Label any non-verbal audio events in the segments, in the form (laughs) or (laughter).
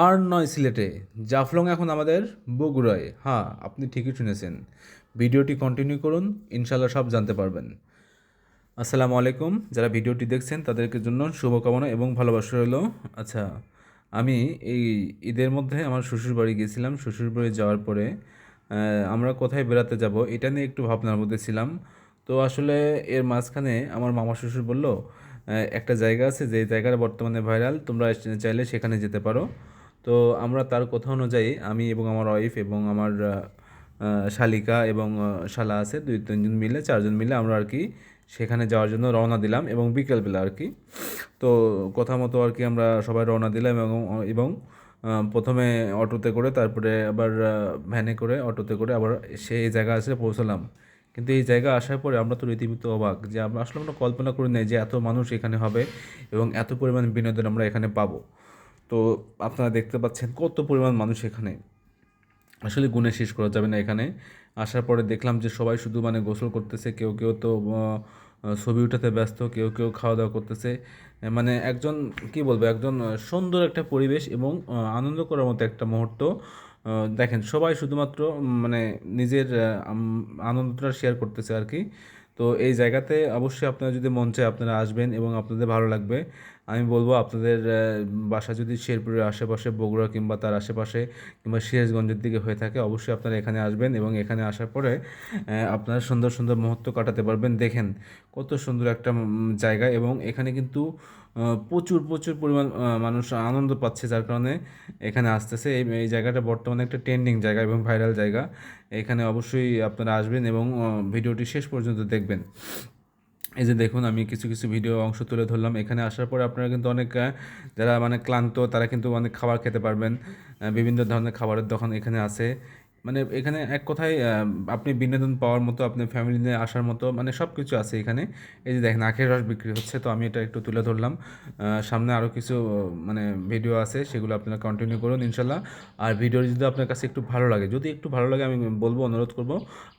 আর নয় সিলেটে, জাফলং এখন আমাদের বগুড়ায়। হ্যাঁ আপনি ঠিকই শুনেছেন। ভিডিওটি কন্টিনিউ করুন ইনশাল্লাহ সব জানতে পারবেন। আসসালামু আলাইকুম। যারা ভিডিওটি দেখছেন, তাদেরকে জন্য শুভকামনা এবং ভালোবাসা রইল। আচ্ছা আমি এই ঈদের মধ্যে আমার শ্বশুর বাড়ি গিয়েছিলাম। শ্বশুর বাড়ি যাওয়ার পরে আমরা কোথায় বেড়াতে যাব এটা নিয়ে একটু ভাবনার মধ্যে ছিলাম। তো আসলে এর মাঝখানে আমার মামা শ্বশুর বলল একটা জায়গা আছে যে জায়গাটা বর্তমানে ভাইরাল, তোমরা চাইলে সেখানে যেতে পারো। তো আমরা তার কথা অনুযায়ী আমি এবং আমার ওয়াইফ এবং আমার শালিকা এবং শালা আছে, দুই তিনজন মিলে, চারজন মিলে আমরা আর কি সেখানে যাওয়ার জন্য রওনা দিলাম এবং বিকেলবেলা আর কি। তো কথা মতো আর কি আমরা সবাই রওনা দিলাম এবং এবং প্রথমে অটোতে করে তারপরে আবার ভ্যানে করে অটোতে করে আবার সেই জায়গা এসে পৌঁছলাম। কিন্তু এই জায়গা আসার পরে আমরা তো রীতিমতো অবাক যে আমরা আসলে আমরা কল্পনা করি নাই যে এত মানুষ এখানে হবে এবং এত পরিমাণ বিনোদন আমরা এখানে পাবো। তো আপনারা দেখতে পাচ্ছেন কত পরিমাণ মানুষ এখানে। আসলে গুণে শেষ করা যাবে না এখানে। আসার পরে দেখলাম যে সবাই শুধু মানে গোসল করতেছে, কেউ কেউ তো ছবি উঠাতে ব্যস্ত, কেউ কেউ খাওয়া দাওয়া করতেছে। মানে একজন, কি বলব, একজন সুন্দর একটা পরিবেশ এবং আনন্দ করার মতো একটা মুহূর্ত। দেখেন সবাই শুধুমাত্র মানে নিজের আনন্দটা শেয়ার করতেছে আর কি। তো এই জায়গাতে অবশ্যই আপনারা যদি মন চায় আপনারা আসবেন এবং আপনাদের ভালো লাগবে। আমি বলব আপনাদের বাসা যদি শেরপুরের আশেপাশে, বগুড়া কিংবা তার আশেপাশে কিংবা সিরাজগঞ্জের দিকে হয়ে থাকে, অবশ্যই আপনারা এখানে আসবেন এবং এখানে আসার পরে আপনারা সুন্দর সুন্দর মুহূর্ত কাটাতে পারবেন। দেখেন কত সুন্দর একটা জায়গা এবং এখানে কিন্তু প্রচুর প্রচুর পরিমাণ মানুষ আনন্দ পাচ্ছে যার কারণে এখানে আসতেছে। এই এই জায়গাটা বর্তমানে একটা ট্রেন্ডিং জায়গা এবং ভাইরাল জায়গা। এখানে অবশ্যই আপনারা আসবেন এবং ভিডিওটি শেষ পর্যন্ত দেখবেন। এই যে দেখুন, আমি কিছু কিছু ভিডিও অংশ তুলে ধরলাম। এখানে আসার পরে আপনারা কিন্তু অনেক যারা মানে ক্লান্ত, তারা কিন্তু অনেক খাবার খেতে পারবেন। বিভিন্ন ধরনের খাবারের দোকান এখানে আছে। মানে এখানে এক কথায় আপনি বিনোদন পাওয়ার মতো, আপনি ফ্যামিলি নিয়ে আসার মতো মানে সব কিছু আছে এখানে। এই যে দেখেন, আখের রস বিক্রি হচ্ছে, তো আমি এটা একটু তুলে ধরলাম। সামনে আরও কিছু মানে ভিডিও আছে, সেগুলো আপনারা কন্টিনিউ করুন, ইনশাল্লাহ। আর ভিডিও যদি আপনার কাছে একটু ভালো লাগে, যদি একটু ভালো লাগে, আমি বলব, অনুরোধ করব,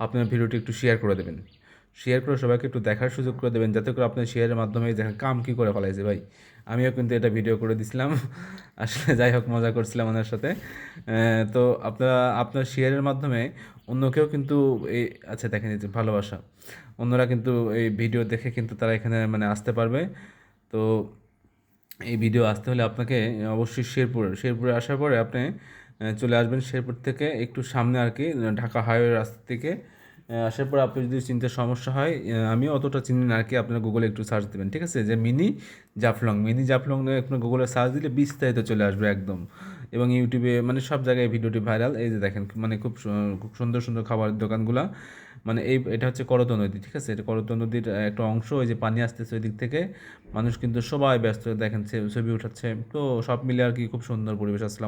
আপনার ভিডিওটি একটু শেয়ার করে দেবেন। শেয়ার করে সবাইকে একটু দেখার সুযোগ করে দেবেন, যাতে করে আপনার শেয়ারের মাধ্যমে দেখেন কাম কী করে ফেলাইছে ভাই। আমিও কিন্তু এটা ভিডিও করে দিছিলাম। (laughs) আসলে যাই হোক, মজা করছিলাম ওনার সাথে। তো আপনারা, আপনার শেয়ারের মাধ্যমে অন্য কেউ কিন্তু এই আচ্ছা দেখেন যে ভালোবাসা। অন্যরা কিন্তু এই ভিডিও দেখে কিন্তু তারা এখানে মানে আসতে পারবে। তো এই ভিডিও আসতে হলে আপনাকে অবশ্যই শেরপুর, শেরপুরে আসার পরে আপনি চলে আসবেন শেরপুর থেকে একটু সামনে আর কি, ঢাকা হাইওয়ে রাস্তা থেকে। আসার পর আপনি যদি চিনতে সমস্যা হয় আমি অতটা চিনি না কি আপনার গুগলে একটু সার্চ দেবেন, ঠিক আছে? যে মিনি জাফলং মিনি জাফলং আপনার গুগলে সার্চ দিলে বিস্তারিত চলে আসবে একদম। এবং ইউটিউবে মানে সব জায়গায় ভিডিওটি ভাইরাল এই যে দেখেন মানে খুব খুব সুন্দর সুন্দর খাবারের দোকানগুলা মানে এই, এটা হচ্ছে করতো নদী, ঠিক আছে? এটা করতো নদীর একটা অংশ, ওই যে পানি আসতেছে ওই দিক থেকে, মানুষ কিন্তু সবাই ব্যস্ত, দেখেন ছবি উঠাচ্ছে, তো সব মিলে আর কি খুব সুন্দর পরিবেশ আসলাম